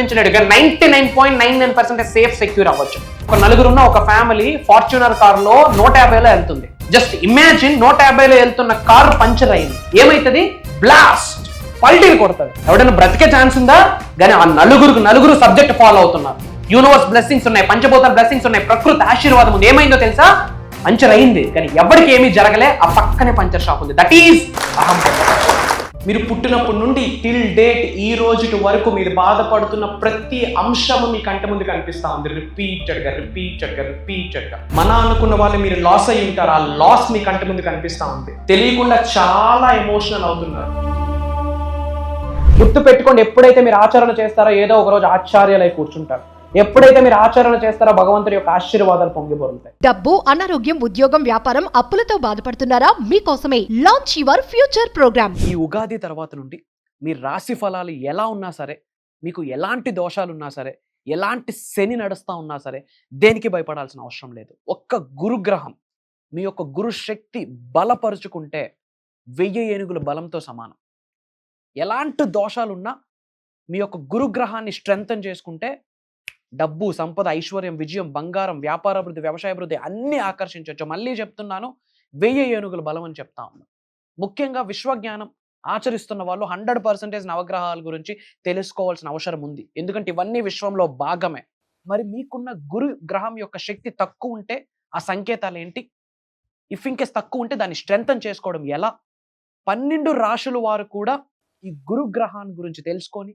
తప్పించలేడు ninety nine point nine nine percent safe secure అవ్వచ్చు. ఒక నలుగురున్న ఒక ఫ్యామిలీ ఫార్చునర్ కార్లో నూట యాభైలో వెళ్తుంది. జస్ట్ ఇమాజిన్ నూట యాభైలో వెళ్తున్న కార్ పంచర్ అయింది. ఏమైతుంది? బ్లాస్ట్ పల్టీలు కొడుతుంది. ఎవడైనా బ్రతికే ఛాన్స్ ఉందా? కానీ ఆ నలుగురు నలుగురు సబ్జెక్ట్ ఫాలో అవుతున్నారు. యూనివర్స్ బ్లెస్సింగ్స్ ఉన్నాయి పంచభూతాల బ్లెస్సింగ్స్ ఉన్నాయి ప్రకృతి ఆశీర్వాదం ఉంది. ఏమైందో తెలుసా? పంచర్ అయింది. కానీ ఎవరికి ఏమీ జరగలే ఆ పక్కనే పంచర్ షాప్ ఉంది. దట్ ఈస్ అహం మీరు పుట్టినప్పటి నుండి టిల్ డేట్ ఈ రోజు వరకు మీరు బాధపడుతున్న ప్రతి అంశము మీ కంట ముందు కనిపిస్తా ఉంది. రిపీటెడ్గా రిపీటెడ్గా రిపీటెడ్గా. మన అనుకున్న వాళ్ళు మీరు లాస్ అయ్యి ఉంటారు. ఆ లాస్ మీ కంట ముందు కనిపిస్తా ఉంది. తెలియకుండా చాలా ఎమోషనల్ అవుతున్నారు. గుర్తు పెట్టుకోండి ఎప్పుడైతే మీరు ఆచరణ చేస్తారో ఏదో ఒక రోజు ఆచార్యాలై కూర్చుంటారు. ఎప్పుడైతే మీరు ఆచరణ చేస్తారో భగవంతుడి యొక్క ఆశీర్వాదాలు పొంగిపోరుతాయి డబ్బు అనారోగ్యం ఉద్యోగం వ్యాపారం అప్పులతో బాధపడుతున్నారా? మీకోసమే లాంచ్ యువర్ ఫ్యూచర్ ప్రోగ్రామ్ ఈ ఉగాది తర్వాత నుండి మీ రాశి ఫలాలు ఎలా ఉన్నా సరే మీకు ఎలాంటి దోషాలు ఉన్నా సరే ఎలాంటి శని నడుస్తా ఉన్నా సరే దేనికి భయపడాల్సిన అవసరం లేదు. ఒక్క గురుగ్రహం మీ యొక్క గురు శక్తి బలపరుచుకుంటే వెయ్యి ఏనుగుల బలంతో సమానం. ఎలాంటి దోషాలున్నా మీ యొక్క గురుగ్రహాన్ని స్ట్రెంగ్తన్ చేసుకుంటే డబ్బు సంపద ఐశ్వర్యం విజయం బంగారం వ్యాపారాభివృద్ధి అభివృద్ధి వ్యవసాయ అభివృద్ధి అన్నీ ఆకర్షించవచ్చు. మళ్ళీ చెప్తున్నాను వెయ్యి ఏనుగుల బలం అని చెప్తా ఉన్నాను ముఖ్యంగా విశ్వజ్ఞానం ఆచరిస్తున్న వాళ్ళు హండ్రెడ్ పర్సెంటేజ్ నవగ్రహాల గురించి తెలుసుకోవాల్సిన అవసరం ఉంది. ఎందుకంటే ఇవన్నీ విశ్వంలో భాగమే. మరి మీకున్న గురు గ్రహం యొక్క శక్తి తక్కువ ఉంటే ఆ సంకేతాలు ఏంటి? ఇఫ్ ఇంకేస్ తక్కువ ఉంటే దాన్ని స్ట్రెంగ్తన్ చేసుకోవడం ఎలా? పన్నెండు రాశుల వారు కూడా ఈ గురుగ్రహాన్ని గురించి తెలుసుకొని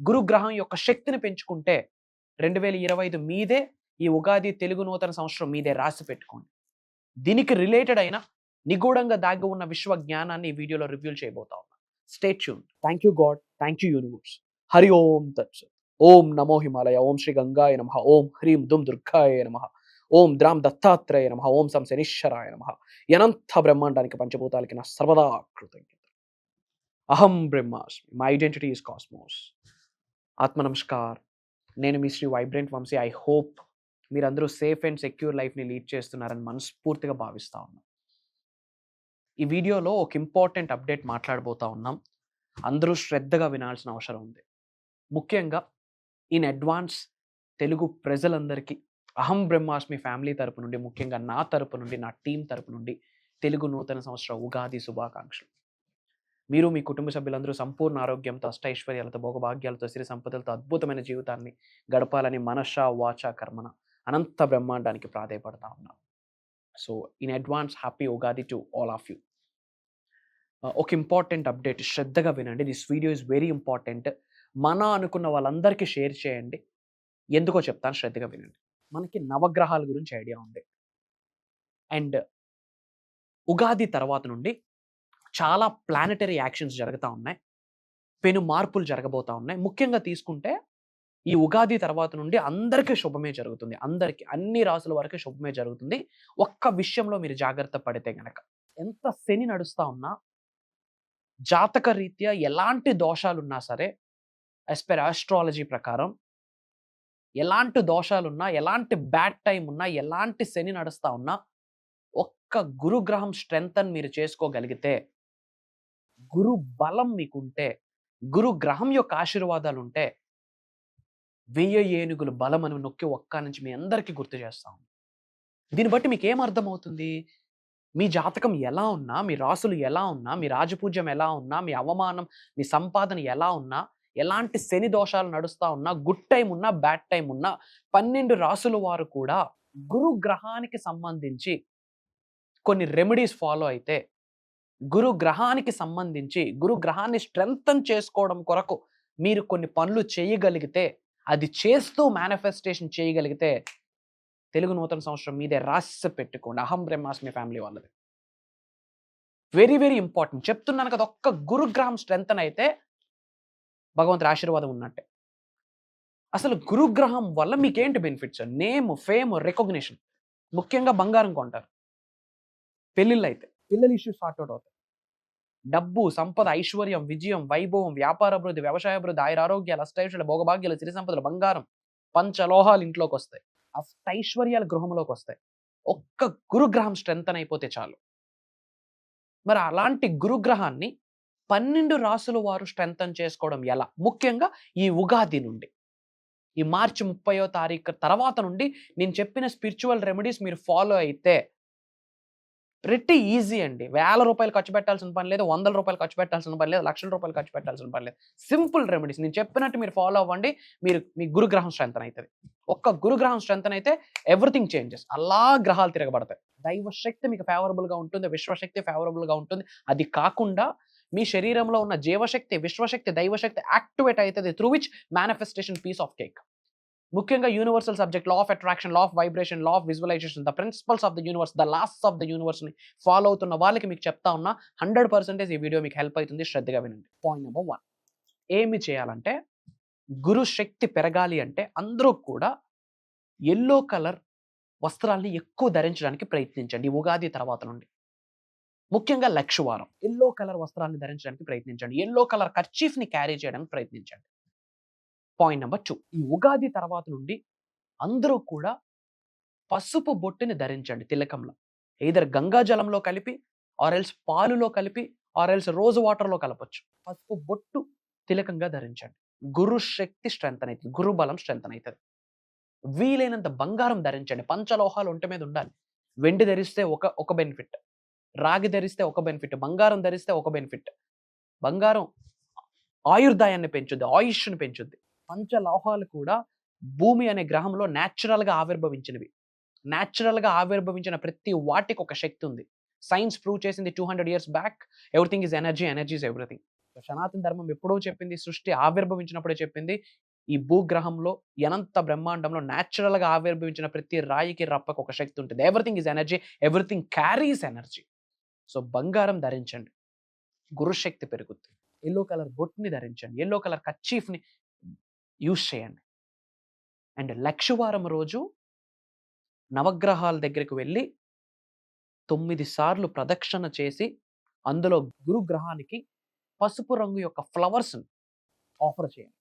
గురుగ్రహం యొక్క శక్తిని పెంచుకుంటే రెండు వేల ఇరవై ఐదు మీదే ఈ ఉగాది తెలుగు నూతన సంవత్సరం మీదే రాసి పెట్టుకోండి. దీనికి రిలేటెడ్ అయిన నిగూఢంగా దాగి ఉన్న విశ్వ జ్ఞానాన్ని ఈ వీడియోలో రివ్యూ చేయబోతా ఉన్నా. Stay tuned thank you God thank you universe Hari Om తత్సత్ ఓం నమో హిమాలయ ఓం శ్రీ గంగాయ నమ ఓం హ్రీం దుమ్ దుర్గాయ నమ ఓం ద్రాం దత్తాత్రేయ నమ ఓం సం శనిశ్వరాయ నమ అనంత బ్రహ్మాండానికి పంచభూతాలకి నా సర్వదా కృతజ్ఞత అహం బ్రహ్మాస్మి మై ఐడెంటిటీ ఇస్ కాస్మోస్ ఆత్మ నమస్కార్ నేను మీ Shri vibrant Vamsi. I hope మీరందరూ సేఫ్ అండ్ సెక్యూర్ లైఫ్ని లీడ్ చేస్తున్నారని మనస్ఫూర్తిగా భావిస్తూ ఉన్నాం. ఈ వీడియోలో ఒక ఇంపార్టెంట్ అప్డేట్ మాట్లాడబోతా ఉన్నాం. అందరూ శ్రద్ధగా వినాల్సిన అవసరం ఉంది. ముఖ్యంగా ఇన్ అడ్వాన్స్ తెలుగు ప్రజలందరికీ అహం బ్రహ్మాస్మి ఫ్యామిలీ తరపు నుండి ముఖ్యంగా నా తరపు నుండి నా టీం తరపు నుండి తెలుగు నూతన సంవత్సర ఉగాది శుభాకాంక్షలు. మీరు మీ కుటుంబ సభ్యులందరూ సంపూర్ణ ఆరోగ్యంతో అష్టైశ్వర్యాలతో భోగభాగ్యాలతో సిరి సంపదలతో అద్భుతమైన జీవితాన్ని గడపాలని మనష వాచ కర్మన అనంత బ్రహ్మాండానికి ప్రాధాయపడతా ఉన్నాం. So in advance happy Ugadi to all of you ఒక ఇంపార్టెంట్ అప్డేట్ శ్రద్ధగా వినండి. This video is very important మన అనుకున్న వాళ్ళందరికీ షేర్ చేయండి. ఎందుకో చెప్తాను శ్రద్ధగా వినండి. మనకి నవగ్రహాల గురించి ఐడియా ఉంది. అండ్ ఉగాది తర్వాత నుండి చాలా ప్లానెటరీ యాక్షన్స్ జరుగుతూ ఉన్నాయి. పెను మార్పులు జరగబోతా ఉన్నాయి. ముఖ్యంగా తీసుకుంటే ఈ ఉగాది తర్వాత నుండి అందరికీ శుభమే జరుగుతుంది. అందరికీ అన్ని రాసుల వరకు శుభమే జరుగుతుంది. ఒక్క విషయంలో మీరు జాగ్రత్త పడితే గనక. ఎంత శని నడుస్తూ ఉన్నా జాతక రీత్యా ఎలాంటి దోషాలు ఉన్నా సరే యాజ్ పర్ ఆస్ట్రాలజీ ప్రకారం ఎలాంటి దోషాలున్నా ఎలాంటి బ్యాడ్ టైం ఉన్నా ఎలాంటి శని నడుస్తూ ఉన్నా ఒక్క గురుగ్రహం స్ట్రెంగ్త్ మీరు చేసుకోగలిగితే గురు బలం మీకుంటే గురు గ్రహం యొక్క ఆశీర్వాదాలు ఉంటే వెయ్యి ఏనుగుల బలం అని నొక్కి ఒక్క నుంచి మీ అందరికీ గుర్తు చేస్తాం దీన్ని బట్టి మీకు ఏం అర్థమవుతుంది? మీ జాతకం ఎలా ఉన్నా మీ రాసులు ఎలా ఉన్నా మీ రాజపూజ్యం ఎలా ఉన్నా మీ అవమానం మీ సంపాదన ఎలా ఉన్నా ఎలాంటి శని దోషాలు నడుస్తా ఉన్నా గుడ్ టైం ఉన్నా బ్యాడ్ టైం ఉన్నా పన్నెండు రాసుల వారు కూడా గురు గ్రహానికి సంబంధించి కొన్ని రెమెడీస్ ఫాలో అయితే గురు గ్రహానికి సంబంధించి గురు గ్రహాన్ని స్ట్రెంగ్తన్ చేసుకోవడం కొరకు మీరు కొన్ని పనులు చేయగలిగితే అది చేస్తూ మేనిఫెస్టేషన్ చేయగలిగితే తెలుగు నూతన సంవత్సరం మీదే రాసి పెట్టుకోండి. అహం బ్రహ్మాస్మి ఫ్యామిలీ వాళ్ళది. వెరీ వెరీ ఇంపార్టెంట్ చెప్తున్నాను కదా ఒక్క గురుగ్రహం స్ట్రెంగ్తన్ అయితే భగవంతుడి ఆశీర్వాదం ఉన్నట్టే. అసలు గురుగ్రహం వల్ల మీకేంటి బెనిఫిట్స్ నేమ్ ఫేమ్ రికగ్నిషన్ ముఖ్యంగా బంగారం కొంటారు. పెళ్ళిళ్ళు అయితే. పిల్లల ఇష్యూస్ సార్ట్అవుట్ అవుతాయి. డబ్బు సంపద ఐశ్వర్యం విజయం వైభవం వ్యాపార అభివృద్ధి వ్యవసాయ అభివృద్ధి ఆయుర ఆరోగ్యాలు అష్టైశ్వర్యాలు భోగభాగ్యాలు సిరి సంపదలు బంగారం పంచలోహాలు ఇంట్లోకి వస్తాయి. అష్టైశ్వర్యాలు గృహంలోకి వస్తాయి. ఒక్క గురుగ్రహం స్ట్రెంత్ అయిపోతే చాలు. మరి అలాంటి గురుగ్రహాన్ని పన్నెండు రాసుల వారు స్ట్రెంగ్తన్ చేసుకోవడం ఎలా? ముఖ్యంగా ఈ ఉగాది నుండి. ఈ మార్చి ముప్పయో తారీఖు తర్వాత నుండి నేను చెప్పిన స్పిరిచువల్ రెమెడీస్ మీరు ఫాలో అయితే ప్రతి ఈజీ అండి. వేల రూపాయలు ఖర్చు పెట్టాల్సిన పని లేదు వందల రూపాయలు ఖర్చు పెట్టాల్సిన పని లేదు లక్షల రూపాయలు ఖర్చు పెట్టాల్సిన పని లేదు. సింపుల్ రెమెడీస్ నేను చెప్పినట్టు మీరు ఫాలో అవ్వండి మీరు మీ గురుగ్రహం స్ట్రెంతన్ అవుతుంది ఒక్క గురుగ్రహం స్ట్రెంతన్ అయితే ఎవ్రీథింగ్ చేంజెస్ అలా గ్రహాలు తిరగబడతాయి. దైవ శక్తి మీకు ఫేవరబుల్గా ఉంటుంది విశ్వశక్తి ఫేవరబుల్గా ఉంటుంది. అది కాకుండా మీ శరీరంలో ఉన్న జీవశక్తి విశ్వశక్తి దైవశక్తి యాక్టివేట్ అవుతుంది through which manifestation piece of cake ముఖ్యంగా universal subject law of attraction law of vibration law of visualization the principles of the universe the laws of the యూనివర్స్ని follow అవుతున్న వాళ్ళకి మీకు చెప్తా ఉన్నా హండ్రెడ్ పర్సెంటేజ్ ఈ వీడియో మీకు help అవుతుంది. శ్రద్ధగా వినండి. పాయింట్ నెంబర్ వన్ ఏమి చేయాలంటే గురు శక్తి పెరగాలి అంటే అందరూ కూడా ఎల్లో కలర్ వస్త్రాల్ని ఎక్కువ ధరించడానికి ప్రయత్నించండి ఉగాది తర్వాత నుండి. ముఖ్యంగా లక్షవారం ఎల్లో కలర్ వస్త్రాన్ని ధరించడానికి ప్రయత్నించండి. ఎల్లో కలర్ కర్చీఫ్ని క్యారీ చేయడానికి ప్రయత్నించండి. Point number two. ఈ ఉగాది తర్వాత నుండి అందరూ కూడా పసుపు బొట్టుని ధరించండి తిలకంలో. ఏదర్ గంగా జలంలో కలిపి ఆర్ఎల్స్ పాలులో కలిపి ఆర్ఎల్స్ రోజు వాటర్లో కలపొచ్చు. పసుపు బొట్టు తిలకంగా ధరించండి. గురు శక్తి స్ట్రెంత్ అవుతుంది గురు బలం స్ట్రెంత్ అవుతుంది వీలైనంత బంగారం ధరించండి. పంచలోహాలు ఒంటి మీద ఉండాలి. వెండి ధరిస్తే ఒక ఒక బెనిఫిట్. రాగి ధరిస్తే ఒక బెనిఫిట్. బంగారం ధరిస్తే ఒక బెనిఫిట్. బంగారం ఆయుర్దాయాన్ని పెంచుద్ది ఆయుష్ని పెంచుద్ది. పంచలోహాలు కూడా భూమి అనే గ్రహంలో న్యాచురల్గా ఆవిర్భవించినవి. న్యాచురల్గా ఆవిర్భవించిన ప్రతి వాటికి ఒక శక్తి ఉంది. సైన్స్ ప్రూవ్ చేసింది two hundred years back. Everything is energy energy is everything. సనాతన ధర్మం ఎప్పుడో చెప్పింది సృష్టి ఆవిర్భవించినప్పుడే చెప్పింది. ఈ భూగ్రహంలో ఎనంత బ్రహ్మాండంలో న్యాచురల్గా ఆవిర్భవించిన ప్రతి రాయికి రప్పకు ఒక శక్తి ఉంటుంది. Everything is energy everything carries energy. So బంగారం ధరించండి. గురుశక్తి పెరుగుతుంది ఎల్లో కలర్ బొట్ని ధరించండి. ఎల్లో కలర్ కచ్చీఫ్ని యూస్ చేయండి. అండ్ లక్షవారం రోజు నవగ్రహాల దగ్గరికి వెళ్ళి తొమ్మిది సార్లు ప్రదక్షిణ చేసి అందులో గురుగ్రహానికి పసుపు రంగు యొక్క ఫ్లవర్స్ని ఆఫర్ చేయండి.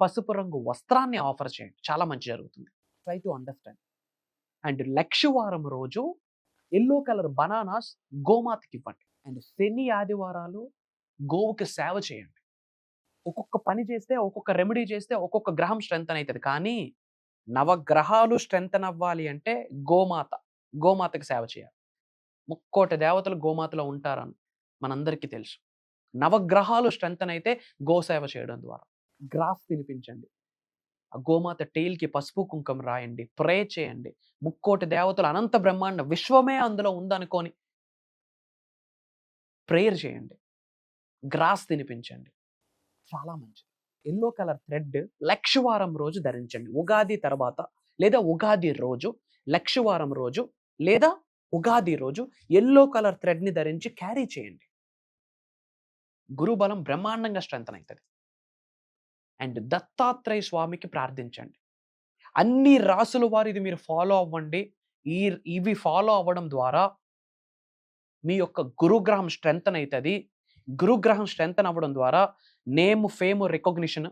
పసుపు రంగు వస్త్రాన్ని ఆఫర్ చేయండి. చాలా మంచి జరుగుతుంది. ట్రై టు అండర్స్టాండ్ అండ్ లక్షవారం రోజు ఎల్లో కలర్ బనానాస్ గోమాతకి ఇవ్వండి. అండ్ శని ఆదివారాలు గోవుకి సేవ చేయండి. ఒక్కొక్క పని చేస్తే ఒక్కొక్క రెమెడీ చేస్తే ఒక్కొక్క గ్రహం స్ట్రెంత్ అవుతుంది కానీ నవగ్రహాలు స్ట్రెంత్ అవ్వాలి అంటే గోమాత. గోమాతకి సేవ చేయాలి. ముక్కోటి దేవతలు గోమాతలో ఉంటారని మనందరికీ తెలుసు. నవగ్రహాలు స్ట్రెంత్ అయితే గోసేవ చేయడం ద్వారా. గ్రాస్ తినిపించండి ఆ గోమాత టెయిల్కి పసుపు కుంకం రాయండి ప్రే చేయండి. ముక్కోటి దేవతలు అనంత బ్రహ్మాండ విశ్వమే అందులో ఉందనుకొని ప్రేయర్ చేయండి. గ్రాస్ తినిపించండి చాలా మంచిది. ఎల్లో కలర్ థ్రెడ్ లక్షవారం రోజు ధరించండి. ఉగాది తర్వాత లేదా ఉగాది రోజు లక్షవారం రోజు లేదా ఉగాది రోజు ఎల్లో కలర్ థ్రెడ్ని ధరించి క్యారీ చేయండి. గురుబలం బ్రహ్మాండంగా స్ట్రెంత్ అవుతుంది అండ్ దత్తాత్రేయ స్వామికి ప్రార్థించండి. అన్ని రాసుల వారు ఇది మీరు ఫాలో అవ్వండి. ఈ ఇవి ఫాలో అవ్వడం ద్వారా మీ యొక్క గురుగ్రహం స్ట్రెంత్ అవుతుంది గురుగ్రహం స్ట్రెంత్ అవ్వడం ద్వారా నేమ్ ఫేమ్ రికగ్నిషన్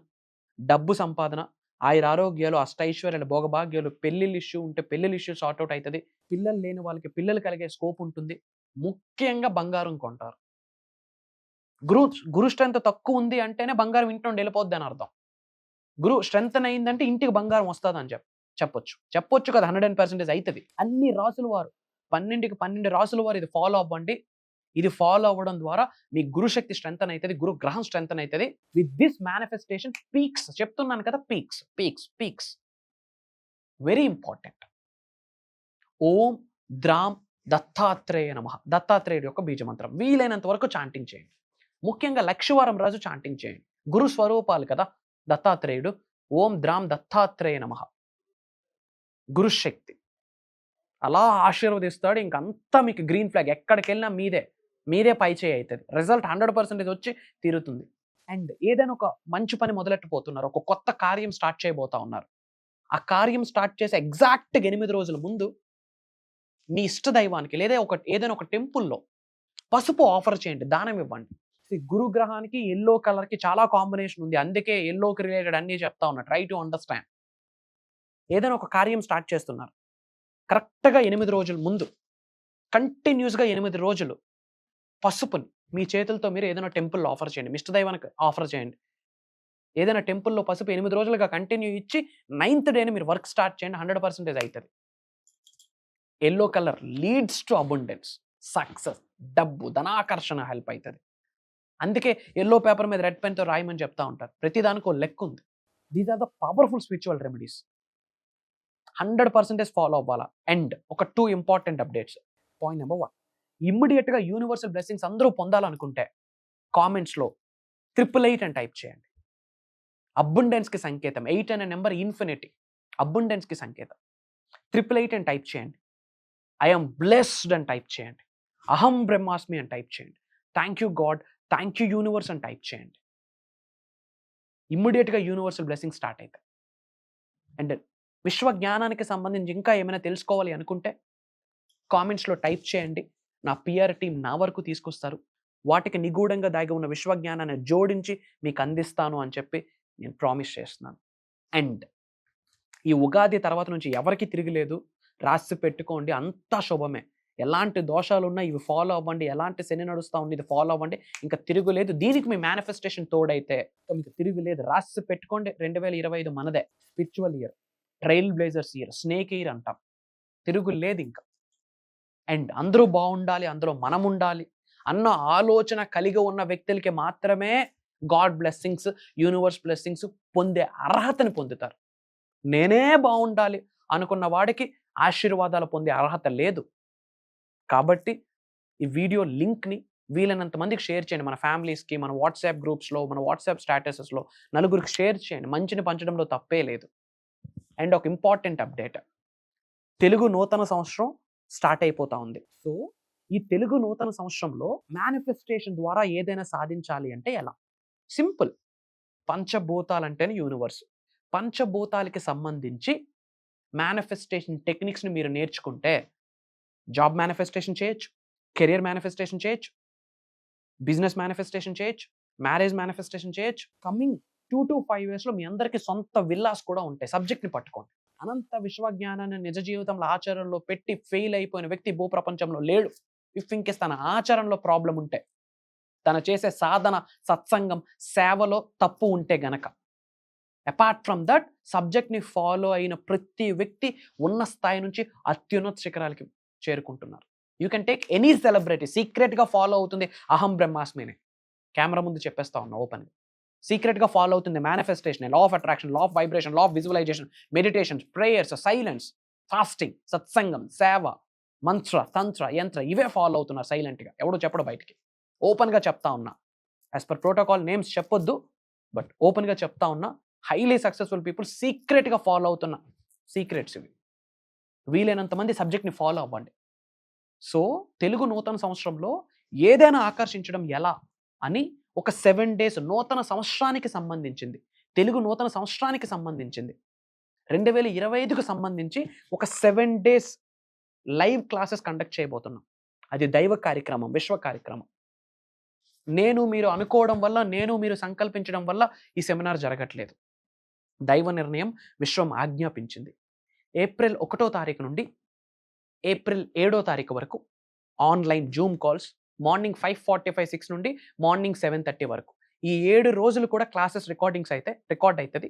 డబ్బు సంపాదన ఆయన ఆరోగ్యాలు అష్టైశ్వర్యాలు భోగభాగ్యాలు పెళ్ళిళ్ళు ఇష్యూ ఉంటే పెళ్ళిళ్ళు ఇష్యూ సార్ట్అవుట్ అవుతుంది పిల్లలు లేని వాళ్ళకి పిల్లలు కలిగే స్కోప్ ఉంటుంది. ముఖ్యంగా బంగారం కొంటారు. గురు గురు స్ట్రెంత్ తక్కువ ఉంది అంటేనే బంగారం ఇంటి నుండి వెళ్ళిపోద్ది అని అర్థం. గురు స్ట్రెంత్ అయిందంటే ఇంటికి బంగారం వస్తుంది అని చెప్పి చెప్పొచ్చు. చెప్పొచ్చు కదా హండ్రెడ్ అండ్ పర్సెంటేజ్ అవుతుంది అన్ని రాసుల వారు. పన్నెండుకి పన్నెండు రాసుల వారు ఇది ఫాలో అవ్వండి. ఇది ఫాలో అవ్వడం ద్వారా మీ గురుశక్తి స్ట్రెంత్ అవుతుంది గురు గ్రహం స్ట్రెంత్ అవుతుంది. విత్ దిస్ మేనిఫెస్టేషన్ పీక్స్ చెప్తున్నాను కదా peaks peaks peaks very important Om ద్రామ్ Dattatreya నమ. దత్తాత్రేయుడు యొక్క బీజమంత్రం. వీలైనంత వరకు చాంటింగ్ చేయండి. ముఖ్యంగా లక్షవారం రోజు చాంటింగ్ చేయండి. గురు స్వరూపాలు కదా దత్తాత్రేయుడు. ఓం ద్రామ్ దత్తాత్రేయ నమ. గురుశక్తి అలా ఆశీర్వదిస్తాడు ఇంకంతా మీకు గ్రీన్ ఫ్లాగ్ ఎక్కడికి వెళ్ళినా మీదే. మీదే పై చేయి అవుతుంది రిజల్ట్ హండ్రెడ్ పర్సెంటేజ్ వచ్చి తీరుతుంది. అండ్ ఏదైనా ఒక మంచి పని మొదలెట్టబోతున్నారు ఒక కొత్త కార్యం స్టార్ట్ చేయబోతా ఉన్నారు. ఆ కార్యం స్టార్ట్ చేసే ఎగ్జాక్ట్గా ఎనిమిది రోజుల ముందు మీ ఇష్ట దైవానికి లేదా ఒక ఏదైనా ఒక టెంపుల్లో పసుపు ఆఫర్ చేయండి. దానం ఇవ్వండి. See, గురు గ్రహానికి ఎల్లో కలర్కి చాలా కాంబినేషన్ ఉంది. అందుకే ఎల్లోకి రిలేటెడ్ అన్ని చెప్తా ఉన్నా ట్రై టు అండర్స్టాండ్. ఏదైనా ఒక కార్యం స్టార్ట్ చేస్తున్నారు. కరెక్ట్గా ఎనిమిది రోజుల ముందు కంటిన్యూస్గా ఎనిమిది రోజులు పసుపుని మీ చేతులతో మీరు ఏదైనా టెంపుల్లో ఆఫర్ చేయండి. మిష్ట దైవానికి ఆఫర్ చేయండి. ఏదైనా టెంపుల్లో పసుపు ఎనిమిది రోజులుగా కంటిన్యూ ఇచ్చి నైన్త్ డేని మీరు వర్క్ స్టార్ట్ చేయండి. హండ్రెడ్ పర్సెంటేజ్ అవుతుంది yellow colour leads to abundance. Success. డబ్బు ధనాకర్షణ హెల్ప్ అవుతుంది అందుకే ఎల్లో పేపర్ మీద రెడ్ పెన్తో రాయమని చెప్తా ఉంటారు. ప్రతిదానికి ఒక లెక్క ఉంది. These are the powerful spiritual remedies. Hundred percentage follow అవ్వాలా? అండ్ ఒక two important updates. Point number one. ఇమ్మీడియట్గా యూనివర్సల్ బ్లెస్సింగ్స్ అందరూ పొందాలనుకుంటే కామెంట్స్లో ట్రిపుల్ ఎయిట్ అని టైప్ చేయండి. అబ్బుండెన్స్కి సంకేతం. ఎయిట్ అనే నెంబర్ ఇన్ఫినిటీ అబ్బుండెన్స్కి సంకేతం. ట్రిపుల్ ఎయిట్ అని టైప్ చేయండి. ఐఎమ్ బ్లెస్డ్ అని టైప్ చేయండి. అహం బ్రహ్మాస్మి అని టైప్ చేయండి. Thank you God thank you universe అని టైప్ చేయండి. ఇమ్మీడియట్గా యూనివర్సల్ బ్లెస్సింగ్ స్టార్ట్ అవుతాయి అండ్ విశ్వ జ్ఞానానికి సంబంధించి ఇంకా ఏమైనా తెలుసుకోవాలి అనుకుంటే కామెంట్స్లో టైప్ చేయండి. నా పిఆర్ టీం నా వరకు తీసుకొస్తారు. వాటికి నిగూఢంగా దాగి ఉన్న విశ్వజ్ఞానాన్ని జోడించి మీకు అందిస్తాను అని చెప్పి నేను ప్రామిస్ చేస్తున్నాను. అండ్ ఈ ఉగాది తర్వాత నుంచి ఎవరికి తిరిగిలేదు రాసి పెట్టుకోండి. అంతా శుభమే. ఎలాంటి దోషాలు ఉన్నా ఇవి ఫాలో అవ్వండి. ఎలాంటి శని నడుస్తూ ఉంది ఇది ఫాలో అవ్వండి. ఇంకా తిరుగులేదు దీనికి మీ మేనిఫెస్టేషన్ తోడైతే మీకు తిరుగులేదు రాసి పెట్టుకోండి. రెండు వేల ఇరవై ఐదు మనదే. Spiritual year trailblazers year snake year అంటాం తిరుగులేదు ఇంకా. అండ్ అందరూ బాగుండాలి అందులో మనం ఉండాలి అన్న ఆలోచన కలిగి ఉన్న వ్యక్తులకి మాత్రమే గాడ్ బ్లెస్సింగ్స్ యూనివర్స్ బ్లెస్సింగ్స్ పొందే అర్హతని పొందుతారు. నేనే బాగుండాలి అనుకున్న వాడికి ఆశీర్వాదాలు పొందే అర్హత లేదు. కాబట్టి ఈ వీడియో లింక్ని వీలైనంత మందికి షేర్ చేయండి. మన ఫ్యామిలీస్కి మన వాట్సాప్ గ్రూప్స్లో మన వాట్సాప్ స్టాటసెస్లో నలుగురికి షేర్ చేయండి. మంచిని పంచడంలో తప్పే లేదు. అండ్ ఒక ఇంపార్టెంట్ అప్డేట్. తెలుగు నూతన సంవత్సరం స్టార్ట్ అయిపోతా ఉంది. సో ఈ తెలుగు నూతన సంవత్సరంలో మేనిఫెస్టేషన్ ద్వారా ఏదైనా సాధించాలి అంటే ఎలా? సింపుల్. పంచభూతాలు అంటేనే యూనివర్స్ పంచభూతాలకి సంబంధించి మేనిఫెస్టేషన్ టెక్నిక్స్ని మీరు నేర్చుకుంటే జాబ్ మేనిఫెస్టేషన్ చేయొచ్చు కెరియర్ మేనిఫెస్టేషన్ చేయొచ్చు బిజినెస్ మేనిఫెస్టేషన్ చేయొచ్చు మ్యారేజ్ మేనిఫెస్టేషన్ చేయొచ్చు. కమింగ్ టూ టు ఫైవ్ ఇయర్స్లో మీ అందరికీ సొంత విల్లాస్ కూడా ఉంటాయి. సబ్జెక్ట్ని పట్టుకోండి. అనంత విశ్వజ్ఞానాన్ని నిజ జీవితంలో ఆచరణలో పెట్టి ఫెయిల్ అయిపోయిన వ్యక్తి భూప్రపంచంలో లేడు. ఇఫ్ ఇంకేస్ తన ఆచరణలో ప్రాబ్లం ఉంటే తన చేసే సాధన సత్సంగం సేవలో తప్పు ఉంటే గనక. అపార్ట్ ఫ్రమ్ దట్ సబ్జెక్ట్ని ఫాలో అయిన ప్రతి వ్యక్తి ఉన్న స్థాయి నుంచి అత్యున్నత శిఖరాలకి చేరుకుంటున్నారు. You can take any celebrity సీక్రెట్గా ఫాలో అవుతుంది అహం బ్రహ్మాస్మిని. కెమెరా ముందు చెప్పేస్తా ఉన్నా ఓపెన్ సీక్రెట్గా ఫాలో అవుతుంది manifestation law of attraction law of vibration law of visualization meditation prayers silence fasting సత్సంగం సేవ మంత్ర తంత్ర యంత్ర ఇవే ఫాలో అవుతున్నారు సైలెంట్గా ఎవడో చెప్పడు బయటికి. ఓపెన్గా చెప్తా ఉన్నా. యాజ్ పర్ ప్రోటోకాల్ నేమ్స్ చెప్పొద్దు బట్ ఓపెన్గా చెప్తా ఉన్నా హైలీ సక్సెస్ఫుల్ పీపుల్ సీక్రెట్గా ఫాలో అవుతున్న సీక్రెట్స్ ఇవి. వీలైనంత మంది సబ్జెక్ట్ని ఫాలో అవ్వండి. సో తెలుగు నూతన సంవత్సరంలో ఏదైనా ఆకర్షించడం ఎలా అని ఒక సెవెన్ డేస్ నూతన సంవత్సరానికి సంబంధించింది. తెలుగు నూతన సంవత్సరానికి సంబంధించింది. రెండు వేల ఇరవై ఐదుకు సంబంధించి ఒక seven days live classes conduct చేయబోతున్నాం. అది దైవ కార్యక్రమం విశ్వ కార్యక్రమం. నేను మీరు అనుకోవడం వల్ల నేను మీరు సంకల్పించడం వల్ల ఈ సెమినార్ జరగట్లేదు. దైవ నిర్ణయం విశ్వం ఆజ్ఞాపించింది. ఏప్రిల్ ఒకటో తారీఖు నుండి ఏప్రిల్ ఏడో తారీఖు వరకు online Zoom calls morning five forty five six నుండి మార్నింగ్ సెవెన్ థర్టీ వరకు. ఈ ఏడు రోజులు కూడా క్లాసెస్ రికార్డింగ్స్ అయితే రికార్డ్ అవుతుంది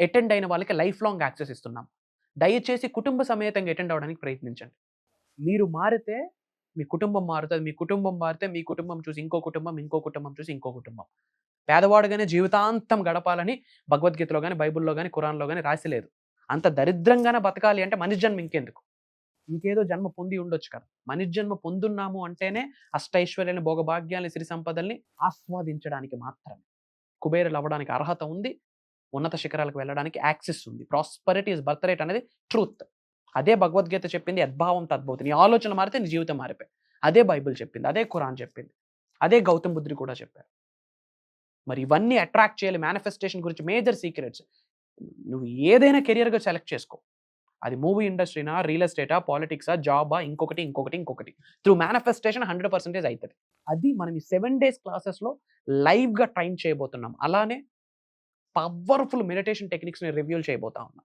అటెండ్ అయిన వాళ్ళకి లైఫ్ లాంగ్ యాక్సెస్ ఇస్తున్నాం. దయచేసి కుటుంబ సమేతంగా అటెండ్ అవ్వడానికి ప్రయత్నించండి. మీరు మారితే మీ కుటుంబం మారుతుంది. మీ కుటుంబం మారితే మీ కుటుంబం చూసి ఇంకో కుటుంబం ఇంకో కుటుంబం చూసి ఇంకో కుటుంబం. పేదవాడుగానే జీవితాంతం గడపాలని భగవద్గీతలో కానీ బైబిల్లో కానీ ఖురాన్లో కానీ రాసిలేదు అంత దరిద్రంగానే బతకాలి అంటే మనిషి జన్మ ఇంకెందుకు? ఇంకేదో జన్మ పొంది ఉండొచ్చు కదా. మనిర్జన్మ పొందున్నాము అంటేనే అష్టైశ్వర్యాన్ని భోగభాగ్యాన్ని సిరి సంపదల్ని ఆస్వాదించడానికి మాత్రమే. కుబేరులు అవ్వడానికి అర్హత ఉంది. ఉన్నత శిఖరాలకు వెళ్ళడానికి యాక్సెస్ ఉంది. ప్రాస్పరిటీ ఇస్ బర్త్ రేట్ అనేది ట్రూత్. అదే భగవద్గీత చెప్పింది యద్భావం తద్భవతి నీ ఆలోచన మారితే నీ జీవితం మారిపోయి. అదే బైబిల్ చెప్పింది అదే ఖురాన్ చెప్పింది అదే గౌతమ్ బుద్ధుడు కూడా చెప్పారు. మరి ఇవన్నీ అట్రాక్ట్ చేయాలి. మేనిఫెస్టేషన్ గురించి మేజర్ సీక్రెట్స్. నువ్వు ఏదైనా కెరియర్గా సెలెక్ట్ చేసుకో. అది మూవీ ఇండస్ట్రీనా రియల్ ఎస్టేటా పాలిటిక్సా జాబా ఇంకొకటి ఇంకొకటి ఇంకొకటి. త్రూ మేనిఫెస్టేషన్ హండ్రెడ్ పర్సెంటేజ్ అవుతుంది. అది మనం ఈ సెవెన్ డేస్ క్లాసెస్లో లైవ్గా ట్రైన్ చేయబోతున్నాం. అలానే పవర్ఫుల్ మెడిటేషన్ టెక్నిక్స్ని రివ్యూల్ చేయబోతా ఉన్నాం.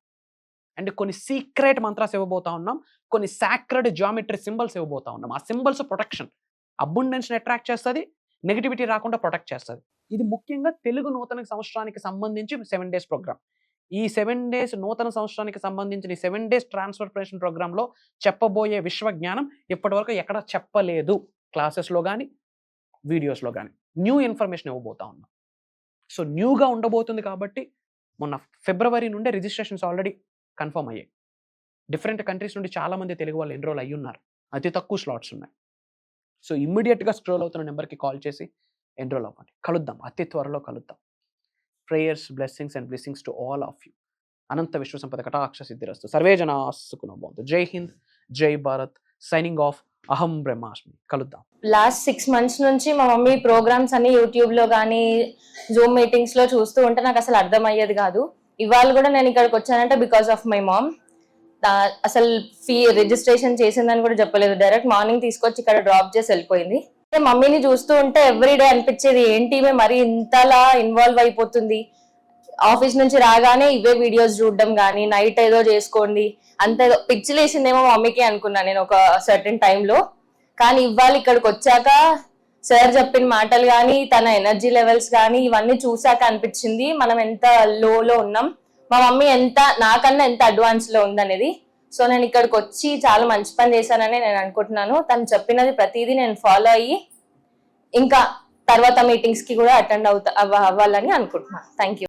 అండ్ కొన్ని సీక్రెట్ మంత్రాస్ ఇవ్వబోతా ఉన్నాం. కొన్ని సాక్రెడ్ జామెట్రీ సింబల్స్ ఇవ్వబోతా ఉన్నాం. ఆ సింబల్స్ ప్రొటెక్షన్ అబ్బుండెన్స్ని అట్రాక్ట్ చేస్తుంది నెగిటివిటీ రాకుండా ప్రొటెక్ట్ చేస్తుంది. ఇది ముఖ్యంగా తెలుగు నూతన సంవత్సరానికి సంబంధించి సెవెన్ డేస్ ప్రోగ్రామ్ ఈ సెవెన్ డేస్ నూతన సంవత్సరానికి సంబంధించిన ఈ సెవెన్ డేస్ ట్రాన్స్ఫర్మేషన్ ప్రోగ్రాంలో చెప్పబోయే విశ్వజ్ఞానం ఇప్పటివరకు ఎక్కడ చెప్పలేదు. క్లాసెస్లో కానీ వీడియోస్లో కానీ న్యూ ఇన్ఫర్మేషన్ ఇవ్వబోతా ఉన్నాం. సో న్యూగా ఉండబోతుంది కాబట్టి మొన్న ఫిబ్రవరి నుండే రిజిస్ట్రేషన్స్ ఆల్రెడీ కన్ఫర్మ్ అయ్యాయి. డిఫరెంట్ కంట్రీస్ నుండి చాలామంది తెలుగు వాళ్ళు ఎన్రోల్ అయ్యి ఉన్నారు అతి తక్కువ స్లాట్స్ ఉన్నాయి. సో ఇమ్మీడియట్గా స్క్రోల్ అవుతున్న నెంబర్కి కాల్ చేసి ఎన్రోల్ అవ్వండి. కలుద్దాం. అతి త్వరలో కలుద్దాం. Prayers blessings and blessings to all of you అనంత విశ్వ సంపద కటాక్ష సిద్ధిరస్తు సర్వే జనా సుఖనో బాగుంది జై హింద్ జై భారత్ సైనింగ్ ఆఫ్ అహం బ్రహ్మాస్మి కలుద్దాం లాస్ట్ సిక్స్ మంత్స్ నుంచి మా మమ్మీ ప్రోగ్రామ్స్ అన్ని యూట్యూబ్లో కానీ జూమ్ మీటింగ్స్లో చూస్తూ ఉంటే నాకు అసలు అర్థం అయ్యేది కాదు. ఇవాళ కూడా నేను ఇక్కడికి వచ్చానంటే బికాస్ ఆఫ్ మై మామ్ అసలు ఫీ రిజిస్ట్రేషన్ చేసిందని కూడా చెప్పలేదు. డైరెక్ట్ మార్నింగ్ తీసుకొచ్చి ఇక్కడ డ్రాప్ చేసి వెళ్ళిపోయింది. మమ్మీని చూస్తూ ఉంటే ఎవ్రీ డే అనిపించేది ఏంటి ఈమె మరి ఇంతలా ఇన్వాల్వ్ అయిపోతుంది? ఆఫీస్ నుంచి రాగానే ఇవే వీడియోస్ చూడడం కానీ నైట్ ఏదో చేసుకోండి అంత ఏదో పిచ్చిలేసిందేమో మమ్మీకి అనుకున్నా నేను ఒక సర్టెన్ టైంలో కానీ ఇవాళ ఇక్కడికి వచ్చాక సార్ చెప్పిన మాటలు కానీ తన ఎనర్జీ లెవెల్స్ కానీ ఇవన్నీ చూసాక అనిపించింది. మనం ఎంత లోలో ఉన్నాం మా మమ్మీ ఎంత నాకన్నా ఎంత అడ్వాన్స్లో ఉందనేది సో నేను ఇక్కడికి వచ్చి చాలా మంచి పని చేశానని నేను అనుకుంటున్నాను. తను చెప్పినది ప్రతిదీ నేను ఫాలో అయ్యి ఇంకా తర్వాత మీటింగ్స్కి కూడా అటెండ్ అవుతా అవ్వ- అవ్వాలని అనుకుంటున్నాను. Thank you